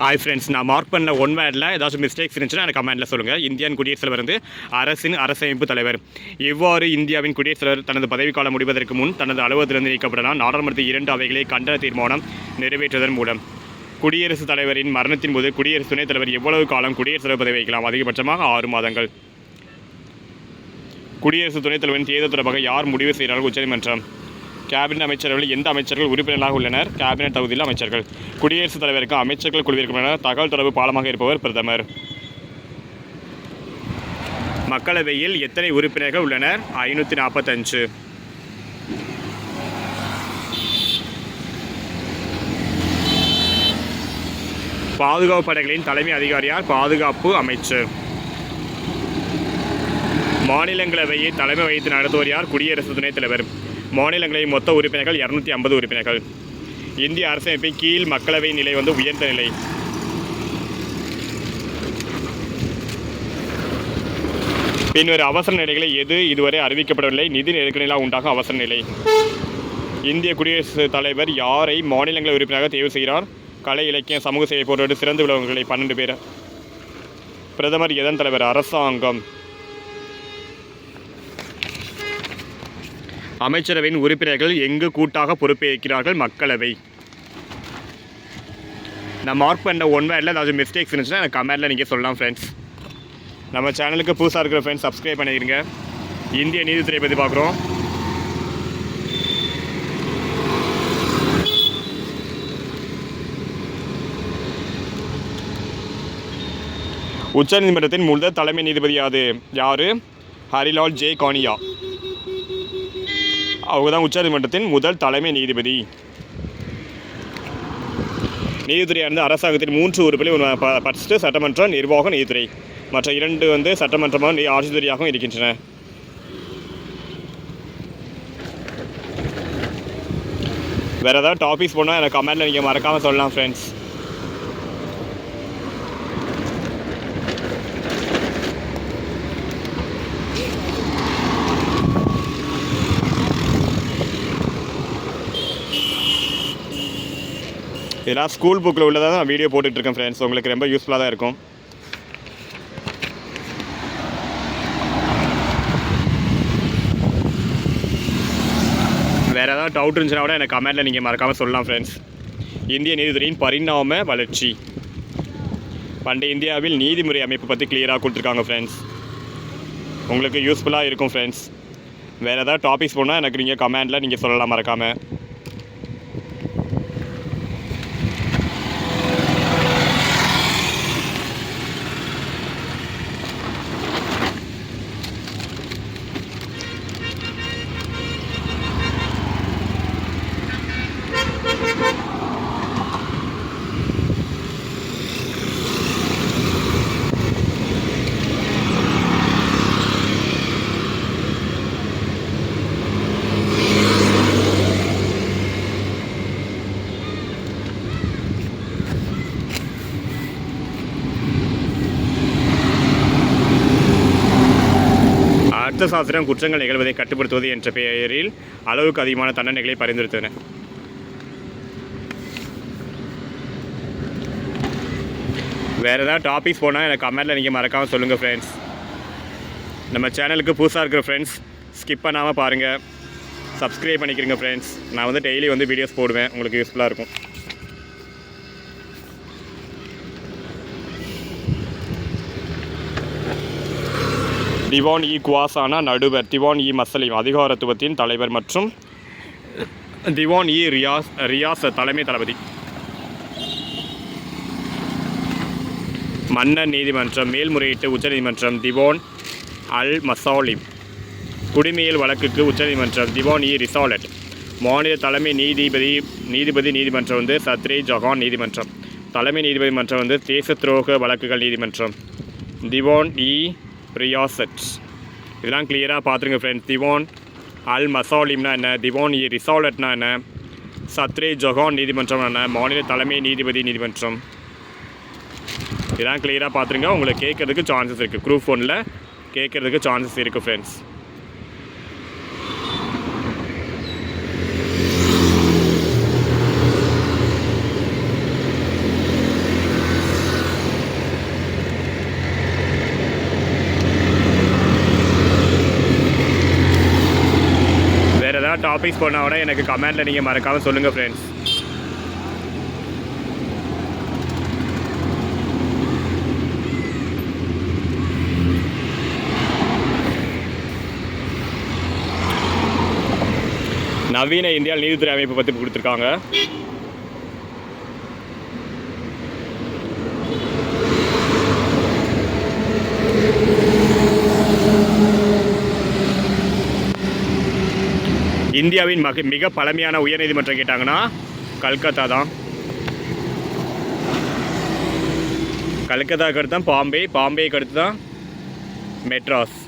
Hi friends நான் mark பண்ண one வேர்டில் ஏதாச்சும் மிஸ்டேக்ஸ் இருந்துச்சுன்னா எனக்கு கமெண்ட்டில் சொல்லுங்கள் இந்தியன் குடியரசுத் தலைவர் வந்து அரசின் அரசமைப்பு தலைவர். எவ்வாறு இந்தியாவின் குடியரசுத் தலைவர் தனது பதவிக்காலம் முடிவதற்கு முன் தனது அலுவலகத்திலிருந்து நீக்கப்படலாம் நாடாளுமன்றத்தில் இரண்டு அவைகளை கண்டன தீர்மானம் நிறைவேற்றுவதன் மூலம் குடியரசுத் தலைவரின் மரணத்தின் போது குடியரசு துணைத் தலைவர் எவ்வளவு காலம் குடியரசுத் தலைவர் பதவி வைக்கலாம்? அதிகபட்சமாக ஆறு மாதங்கள். குடியரசு துணைத் தலைவரின் தேர்தல் தொடர்பாக யார் முடிவு செய்கிறார்கள்? உச்சநீதிமன்றம். கேபினட் அமைச்சர்கள் எந்த அமைச்சர்கள் உறுப்பினர்களாக உள்ளனர்? கேபினட் தகுதியில் அமைச்சர்கள். குடியரசுத் தலைவருக்கு அமைச்சர்கள் குழுவிற்கு தகவல் தொடர்பு பாலமாக இருப்பவர் பிரதமர். மக்களவையில் எத்தனை உறுப்பினர்கள் உள்ளனர்? ஐநூற்றி நாற்பத்தஞ்சு பாதுகாப்பு படைகளின் தலைமை அதிகாரியார் பாதுகாப்பு அமைச்சர் மாநிலங்களவையை தலைமை வைத்து நடத்துவோர் யார்? குடியரசு துணைத் தலைவர். மாநிலங்களின் மொத்த உறுப்பினர்கள் இரநூத்தி ஐம்பது உறுப்பினர்கள். இந்திய அரசமைப்பின் கீழ் மக்களவை நிலை வந்து உயர்ந்த நிலை. பின்வரும் அவசர நிலைகளை எது இதுவரை அறிவிக்கப்படவில்லை. நிதி நெருக்கடிகளால் உண்டாகும் அவசர நிலை. இந்திய குடியரசுத் தலைவர் யாரை மாநிலங்களை உறுப்பினராக தேர்வு செய்கிறார்? கலை இலக்கியம் சமூக சேவை போன்றோடு சிறந்து விளங்குகளை பன்னெண்டு பேர். பிரதமர் எதன் தலைவர்? அரசாங்கம். அமைச்சரவையின் உறுப்பினர்கள் எங்கு கூட்டாக பொறுப்பேற்கிறார்கள் மக்களவை. நான் மார்க் பண்ண ஒன் வேர்டில் ஏதாவது மிஸ்டேக்ஸ் இருந்துச்சுன்னா எனக்கு கமெண்டில் நீங்கள் சொல்லலாம் ஃப்ரெண்ட்ஸ் நம்ம சேனலுக்கு புதுசாக இருக்கிற ஃப்ரெண்ட்ஸ் சப்ஸ்கிரைப் பண்ணிடுங்க. இந்திய நீதித்துறை பற்றி பார்க்குறோம். உச்சநீதிமன்றத்தின் முதல் தலைமை நீதிபதி யாது ஹரிலால் ஜே கானியா. அவங்க தான் உச்சநீதிமன்றத்தின் முதல் தலைமை நீதிபதி. நீதித்துறையானது அரசாங்கத்தின் மூன்று உறுப்பினர் ஃபஸ்ட்டு சட்டமன்றம் நிர்வாகம் நீதித்துறை. மற்ற இரண்டு வந்து சட்டமன்றமாக ஆட்சித்துறையாகவும் இருக்கின்றன. வேறு ஏதாவது டாபிக்ஸ் போனால் எனக்கு கமெண்ட்டில் நீங்கள் மறக்காமல் சொல்லலாம் ஃப்ரெண்ட்ஸ் இதெல்லாம் ஸ்கூல் புக்கில் உள்ளதாக தான் வீடியோ போட்டுட்ருக்கேன் ஃப்ரெண்ட்ஸ் உங்களுக்கு ரொம்ப யூஸ்ஃபுல்லாக தான் இருக்கும். வேறு ஏதாவது டவுட் இருந்துச்சுன்னா கூட எனக்கு கமெண்ட்டில் நீங்கள் மறக்காமல் சொல்லலாம் ஃப்ரெண்ட்ஸ் இந்திய நீதித்துறையின் பரிணாம வளர்ச்சி. பண்டைய இந்தியாவில் நீதிமுறை அமைப்பு பற்றி கிளியராக கொடுத்துருக்காங்க ஃப்ரெண்ட்ஸ் உங்களுக்கு யூஸ்ஃபுல்லாக இருக்கும் ஃப்ரெண்ட்ஸ் வேறு ஏதாவது டாபிக்ஸ் போனால் எனக்கு நீங்கள் கமெண்டில் நீங்கள் சொல்லலாம் மறக்காமல் அர்த்த சாஸ்திரம் குற்றங்கள் நிகழ்வதை கட்டுப்படுத்துவது என்ற பெயரில் அளவுக்கு அதிகமான தண்டனைகளை பரிந்துரைத்தன. வேறு ஏதாவது டாபிக்ஸ் போனால் எனக்கு கமெண்ட்டில் நீங்கள் மறக்காமல் சொல்லுங்கள் ஃப்ரெண்ட்ஸ் நம்ம சேனலுக்கு புதுசாக இருக்கிற ஃப்ரெண்ட்ஸ் ஸ்கிப் பண்ணாமல் பாருங்கள் சப்ஸ்கிரைப் பண்ணிக்கிறீங்க ஃப்ரெண்ட்ஸ் நான் வந்து டெய்லி வந்து வீடியோஸ் போடுவேன். உங்களுக்கு யூஸ்ஃபுல்லாக இருக்கும். திவான் இ குவாசானா நடுவர் திவான் இ மசலிம் அதிகாரத்துவத்தின் தலைவர் மற்றும் திவான் இ ரியாஸ் ரியாஸ் தலைமை தளபதி. மன்னர் நீதிமன்றம் மேல்முறையீட்டு உச்சநீதிமன்றம் திவான் அல் மசாலிம். குடிமையில் வழக்குக்கு உச்சநீதிமன்றம் திவான் இ ரிசாலட். மாநில தலைமை நீதிபதி நீதிபதி நீதிமன்றம் வந்து சத்ரே ஜஹான் நீதிமன்றம். தலைமை நீதிபதி மன்றம் வந்து தேச துரோக வழக்குகள் நீதிமன்றம். திவான் இ ரியாசட் இதெல்லாம் கிளியராக பார்த்துருங்க ஃப்ரெண்ட்ஸ் திவான் அல் மசாலிம்னா என்ன? திவான் இ ரிசாலட்னா என்ன? சத்ரே ஜொஹான் நீதிமன்றம் என்ன? மாநில தலைமை நீதிபதி நீதிமன்றம். இதெல்லாம் கிளியராக பார்த்துருங்க. உங்களுக்கு கேட்கறதுக்கு சான்சஸ் இருக்குது குரூப் ஒனில் கேட்கறதுக்கு சான்சஸ் இருக்குது ஃப்ரெண்ட்ஸ் டாபிக்ஸ் போனால் எனக்கு கமெண்ட்டில் நீங்கள் மறக்காமல் சொல்லுங்கள் ஃப்ரெண்ட்ஸ் நவீன இந்தியாவில் நீதித்துறை அமைப்பு பற்றி கொடுத்துருக்காங்க. இந்தியாவின் மக மிக பழமையான உயர்நீதிமன்றம் கேட்டாங்கன்னா கல்கத்தா தான். கல்கத்தாவுக்கு அடுத்து தான் பாம்பே பாம்பேக்கு அடுத்து தான் மெட்ராஸ்.